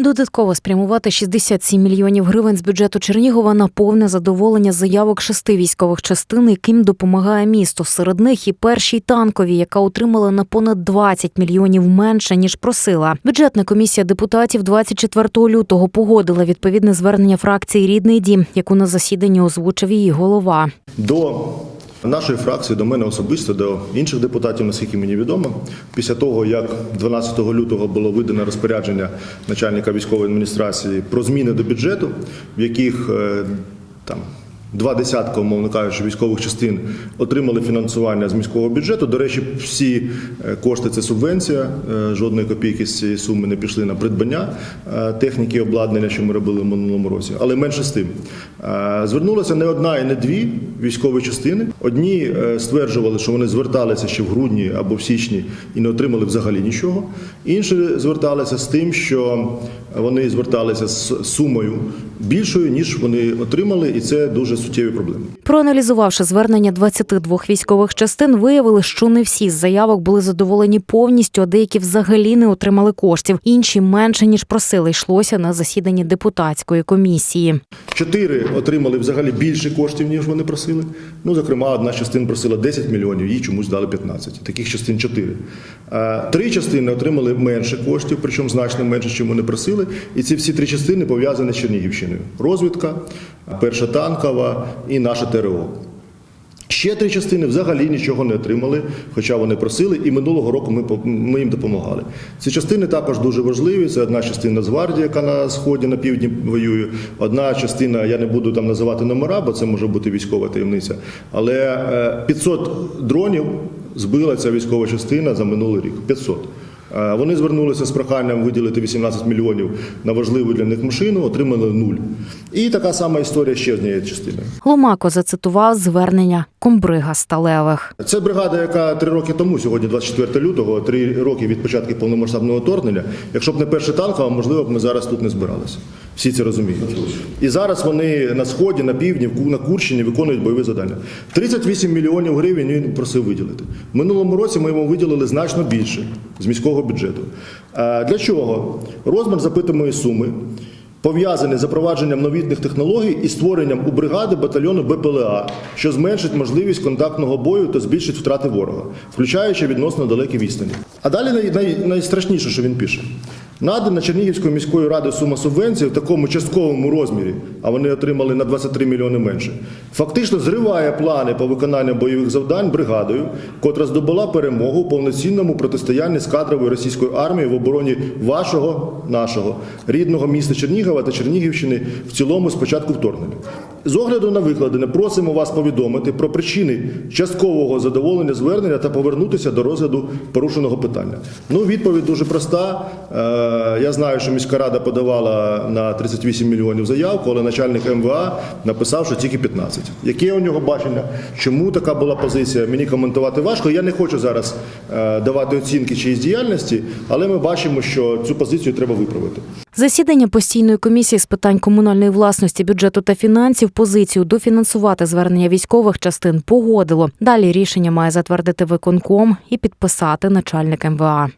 Додатково спрямувати 67 мільйонів гривень з бюджету Чернігова на повне задоволення заявок шести військових частин, яким допомагає місто. Серед них і першій танковій, яка отримала на понад 20 мільйонів менше ніж просила. Бюджетна комісія депутатів 24 лютого погодила відповідне звернення фракції Рідний дім, яку на засіданні озвучив її голова. До нашої фракції, до мене особисто, до інших депутатів, наскільки мені відомо, після того, як 12 лютого було видане розпорядження начальника військової адміністрації про зміни до бюджету, в яких е, там. Два десятка, умовно кажучи, військових частин отримали фінансування з міського бюджету. До речі, всі е, кошти це субвенція. е, Жодної копійки з цієї суми не пішли на придбання е, техніки і обладнання, що ми робили в минулому році. Але менше з тим звернулася не одна і не дві військові частини. Одні стверджували, що вони зверталися ще в грудні або в січні і не отримали взагалі нічого. Інші зверталися з тим, що вони зверталися з сумою більшою ніж вони отримали, і це дуже суттєві проблеми. Проаналізувавши звернення 22 військових частин, виявили, що не всі з заявок були задоволені повністю, а деякі взагалі не отримали коштів. Інші менше ніж просили. Йшлося на засіданні депутатської комісії. Чотири отримали взагалі більше коштів, ніж вони просили. Ну, зокрема, одна частина просила 10 мільйонів, їй чомусь дали 15. Таких частин чотири. Е, Три частини отримали менше коштів, причому значно менше, ніж вони просили. І ці всі три частини пов'язані з Чернігівщиною: розвідка, перша танкова і наше ТРО. Ще три частини взагалі нічого не отримали, хоча вони просили, і минулого року ми, ми їм допомагали. Ці частини також дуже важливі. Це одна частина Нацгвардії, яка на сході на півдні воює. Одна частина, я не буду там називати номера, бо це може бути військова таємниця. Але е, 500 дронів збила ця військова частина за минулий рік. 500. Е, Вони звернулися з проханням виділити 18 мільйонів на важливу для них машину, отримали нуль. І така сама історія ще з однією частиною. Ломако зацитував звернення комбрига сталевих. Це бригада, яка три роки тому, сьогодні 24 лютого, три роки від початку повномасштабного вторгнення. Якщо б не перша танкова, можливо б ми зараз тут не збиралися. Всі це розуміють. І зараз вони на сході, на півдні, на Курщині виконують бойові завдання. 38 мільйонів гривень він просив виділити. Минулому році ми йому виділили значно більше з міського бюджету. Е, Для чого? Розмір запитаної суми пов'язаний з запровадженням новітних технологій і створенням у бригади батальйону БПЛА, що зменшить можливість контактного бою та збільшить втрати ворога, включаючи відносно далекі відстані. А далі най, най, найстрашніше, що він пише. Надана Чернігівською міською радою сума субвенції в такому частковому розмірі, а вони отримали на 23 мільйони менше, фактично зриває плани по виконанню бойових завдань бригадою, котра здобула перемогу у повноцінному протистоянні з кадровою російською армією в обороні вашого, нашого рідного міста Чернігова та Чернігівщини в цілому з початку вторгнення. З огляду на викладене, просимо вас повідомити про причини часткового задоволення звернення та повернутися до розгляду порушеного питання. Ну, відповідь дуже проста. Е, Я знаю, що міська рада подавала на 38 мільйонів заявку, але начальник МВА написав, що тільки 15. Яке у нього бачення? Чому така була позиція? Мені коментувати важко. Я не хочу зараз е, давати оцінки чиїсь діяльності, але ми бачимо, що цю позицію треба виправити. Засідання постійної комісії з питань комунальної власності, бюджету та фінансів позицію дофінансувати звернення військових частин погодило. Далі рішення має затвердити виконком і підписати начальник МВА.